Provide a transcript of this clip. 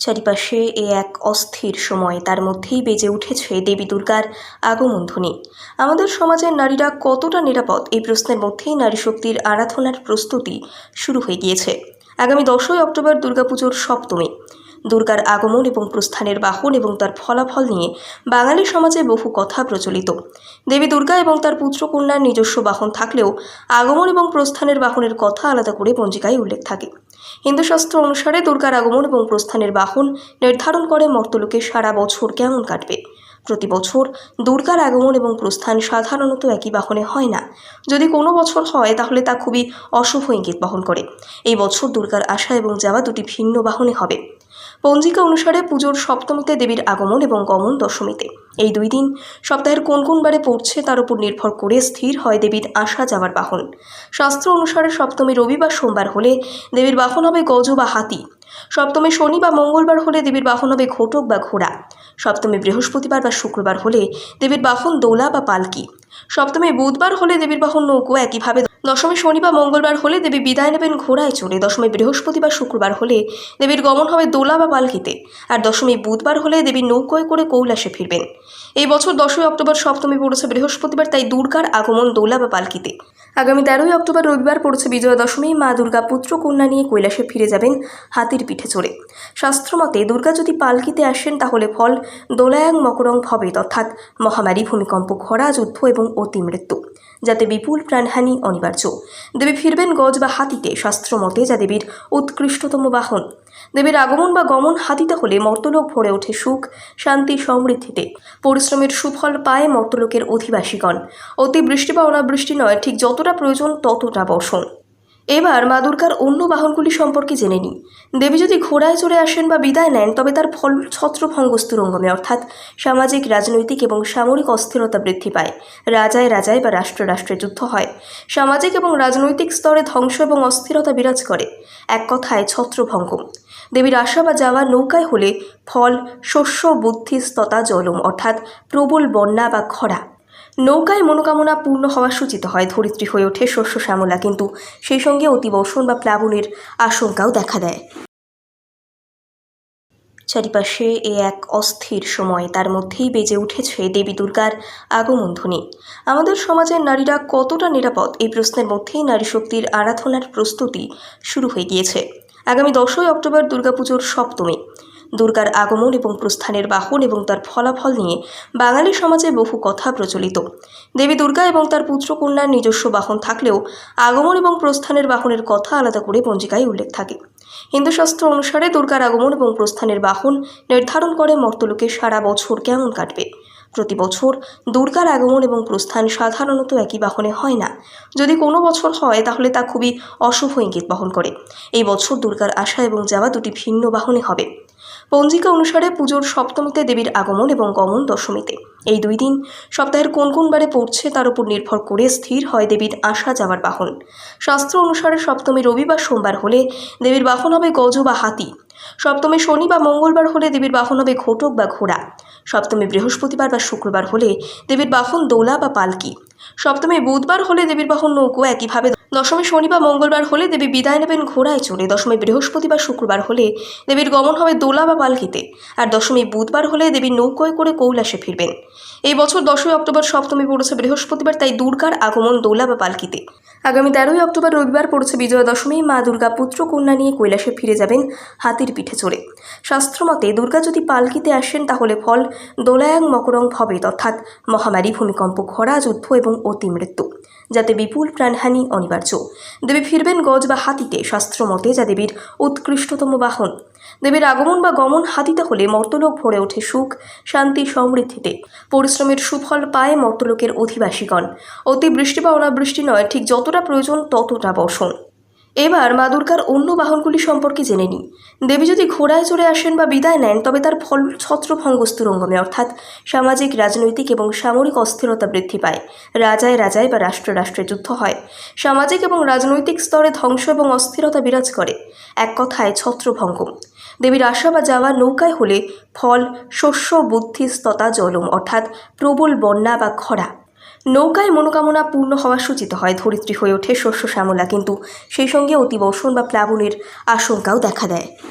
চারিপাশে এ এক অস্থির সময়, তার মধ্যেই বেজে উঠেছে দেবী দুর্গার আগমন ধ্বনি। আমাদের সমাজের নারীরা কতটা নিরাপদ, এই প্রশ্নের মধ্যেই নারী শক্তির আরাধনার প্রস্তুতি শুরু হয়ে গিয়েছে। আগামী দশই অক্টোবর দুর্গাপুজোর সপ্তমী। দুর্গার আগমন এবং প্রস্থানের বাহন এবং তার ফলাফল নিয়ে বাঙালি সমাজে বহু কথা প্রচলিত। দেবী দুর্গা এবং তার পুত্রকন্যার নিজস্ব বাহন থাকলেও আগমন এবং প্রস্থানের বাহনের কথা আলাদা করে পঞ্জিকায় উল্লেখ থাকে। হিন্দু শাস্ত্র অনুসারে দুর্গার আগমন এবং প্রস্থানের বাহন নির্ধারণ করে মর্তলোকে সারা বছর কেমন কাটবে? প্রতি বছর দুর্গার আগমন এবং প্রস্থান সাধারণত একই বাহনে হয় না। যদি কোনো বছর হয়, তাহলে তা খুবই অশুভ ইঙ্গিত বহন করে। এই বছর দুর্গার আসা এবং যাওয়া দুটি ভিন্ন বাহনে হবে। পঞ্জিকা অনুসারে পুজোর সপ্তমীতে দেবীর আগমন এবং গমন দশমীতে। এই দুই দিন সপ্তাহের কোন কোন বারে পড়ছে তার উপর নির্ভর করে স্থির হয় দেবীর আসা যাওয়ার বাহন। শাস্ত্র অনুসারে সপ্তমী রবিবার সোমবার হলে দেবীর বাহন হবে গজ বা হাতি। সপ্তমী শনি বা মঙ্গলবার হলে দেবীর বাহন হবে ঘটক বা ঘোড়া। সপ্তমী বৃহস্পতিবার বা শুক্রবার হলে দেবীর বাহন দোলা বা পালকি। সপ্তমী বুধবার হলে দেবীর বাহন নৌকো একইভাবে দশমী শনি বা মঙ্গলবার হলে দেবী বিদায় নেবেন ঘোড়ায় চড়ে। দশমী বৃহস্পতি বা শুক্রবার হলে দেবীর গমন হবে দোলা বা পালকিতে আর দশমী বুধবার হলে দেবীর নৌকোয় করে কৈলাসে ফিরবেন। এই বছর দশই অক্টোবর সপ্তমী পড়েছে বৃহস্পতিবার, তাই দুর্গার আগমন দোলা বা পালকিতে আগামী তেরোই অক্টোবর রবিবার পড়েছে বিজয়া দশমী। মা দুর্গা পুত্র কন্যা নিয়ে কৈলাসে ফিরে যাবেন হাতির পিঠে চড়ে। শাস্ত্রমতে দুর্গা যদি পালকিতে আসেন, তাহলে ফল দোলায়াং মকরং ভবেত অর্থাৎ মহামারী ভূমিকম্প খরা যুদ্ধ এবং অতি মৃত্যু যাতে বিপুল প্রাণহানি অনিবার্য। দেবী ফিরবেন গজ বা হাতিতে, শাস্ত্র মতে যা দেবীর উৎকৃষ্টতম বাহন। দেবীর আগমন বা গমন হাতিতে হলে মর্তলোক ভরে ওঠে সুখ, শান্তি, সমৃদ্ধিতে। পরিশ্রমের সুফল পায় মর্তলোকের অধিবাসীগণ। অতি বৃষ্টি বা অনাবৃষ্টি নয়, ঠিক যতটা প্রয়োজন ততটা বসন। এবার মা দুর্গার অন্য বাহনগুলি সম্পর্কে জেনে নিই। দেবী যদি ঘোড়ায় চড়ে আসেন বা বিদায় নেন, তবে তার ফল ছত্রভঙ্গস্তুরঙ্গমে অর্থাৎ সামাজিক, রাজনৈতিক এবং সামরিক অস্থিরতা বৃদ্ধি পায়। রাজায় রাজায় বা রাষ্ট্র রাষ্ট্রে যুদ্ধ হয়। সামাজিক এবং রাজনৈতিক স্তরে ধ্বংস এবং অস্থিরতা বিরাজ করে। এক কথায় ছত্রভঙ্গম দেবীর আসা বা যাওয়া নৌকায় হলে ফল, শস্য বুদ্ধিস্ততা জলম, অর্থাৎ প্রবল বন্যা বা খরা নৌকায় মনোকামনা পূর্ণ হওয়া সূচিত হয়, ধরিত্রী হয়ে ওঠে শস্য শ্যামলা, কিন্তু সেই সঙ্গে অতিবর্ষণ বা প্লাবনের আশঙ্কাও দেখা দেয়। চারিপাশে এ এক অস্থির সময়, তার মধ্যেই বেজে উঠেছে দেবী দুর্গার আগমন ধ্বনি আমাদের সমাজের নারীরা কতটা নিরাপদ, এই প্রশ্নের মধ্যেই নারী শক্তির আরাধনার প্রস্তুতি শুরু হয়ে গিয়েছে। আগামী দশই অক্টোবর দুর্গাপুজোর সপ্তমী। দুর্গার আগমন এবং প্রস্থানের বাহন এবং তার ফলাফল নিয়ে বাঙালি সমাজে বহু কথা প্রচলিত। দেবী দুর্গা এবং তার পুত্রকন্যার নিজস্ব বাহন থাকলেও আগমন এবং প্রস্থানের বাহনের কথা আলাদা করে পঞ্জিকায় উল্লেখ থাকে। হিন্দু শাস্ত্র অনুসারে দুর্গার আগমন এবং প্রস্থানের বাহন নির্ধারণ করে মর্তলোকে সারা বছর কেমন কাটবে? প্রতি বছর দুর্গার আগমন এবং প্রস্থান সাধারণত একই বাহনে হয় না। যদি কোনো বছর হয়, তাহলে তা খুবই অশুভ ইঙ্গিত বহন করে। এই বছর দুর্গার আসা এবং যাওয়া দুটি ভিন্ন বাহনে হবে। পঞ্জিকা অনুসারে পুজোর সপ্তমীতে দেবীর আগমন এবং গমন দশমীতে। এই দুই দিন সপ্তাহের কোন কোন বারে পড়ছে তার উপর নির্ভর করে স্থির হয় দেবীর আসা যাওয়ার বাহন। শাস্ত্র অনুসারে সপ্তমী রবিবার সোমবার হলে দেবীর বাহন হবে গজ বা হাতি। সপ্তমী শনি বা মঙ্গলবার হলে দেবীর বাহন হবে ঘটক বা ঘোড়া। সপ্তমী বৃহস্পতিবার বা শুক্রবার হলে দেবীর বাহন দোলা বা পালকি। সপ্তমী বুধবার হলে দেবীর বাহন নৌকো একইভাবে দশমী শনি বা মঙ্গলবার হলে দেবী বিদায় নেবেন ঘোড়ায় চড়ে। দশমী বৃহস্পতি বা শুক্রবার হলে দেবীর গমন হবে দোলা বা পালকিতে আর দশমী বুধবার হলে দেবী নৌকোয় করে কৌলাসে ফিরবেন। এই বছর দশই অক্টোবর সপ্তমী পড়েছে বৃহস্পতিবার, তাই দুর্গার আগমন দোলা বা পালকিতে আগামী তেরোই অক্টোবর রবিবার পড়েছে বিজয়া দশমী মা দুর্গা পুত্র কন্যা নিয়ে কৈলাসে ফিরে যাবেন হাতির পিঠে চড়ে। শাস্ত্রমতে, দুর্গা যদি পালকিতে আসেন, তাহলে ফল দোলায়াং মকরং ভবেত, অর্থাৎ মহামারী ভূমিকম্প খরা যুদ্ধ এবং অতি মৃত্যু। যাতে বিপুল প্রাণহানি অনিবার্য। দেবী ফিরবেন গজ বা হাতিতে, শাস্ত্রমতে যা দেবীর উৎকৃষ্টতম বাহন। দেবীর আগমন বা গমন হাতিতে হলে মর্তলোক ভরে ওঠে সুখ, শান্তি, সমৃদ্ধিতে। পরিশ্রমের সুফল পায় মর্তলোকের অধিবাসীগণ। অতি বৃষ্টি বা অনাবৃষ্টি নয়, ঠিক যতটা প্রয়োজন ততটা বসন। এবার মা দুর্গার অন্য বাহনগুলি সম্পর্কে জেনে নিই। দেবী যদি ঘোড়ায় চড়ে আসেন বা বিদায় নেন, তবে তার ফল ছত্রভঙ্গস্তুরঙ্গমে অর্থাৎ সামাজিক, রাজনৈতিক এবং সামরিক অস্থিরতা বৃদ্ধি পায়। রাজায় রাজায় বা রাষ্ট্র রাষ্ট্রে যুদ্ধ হয়। সামাজিক এবং রাজনৈতিক স্তরে ধ্বংস এবং অস্থিরতা বিরাজ করে। এক কথায় ছত্রভঙ্গম দেবীর আসা বা যাওয়া নৌকায় হলে ফল, শস্য বুদ্ধিস্ততা জলম, অর্থাৎ প্রবল বন্যা বা খরা নৌকায় মনোকামনা পূর্ণ হওয়া সূচিত হয়, ধরিত্রী হয়ে ওঠে শস্য শ্যামলা, কিন্তু সেই সঙ্গে অতিবর্ষণ বা প্লাবনের আশঙ্কাও দেখা দেয়।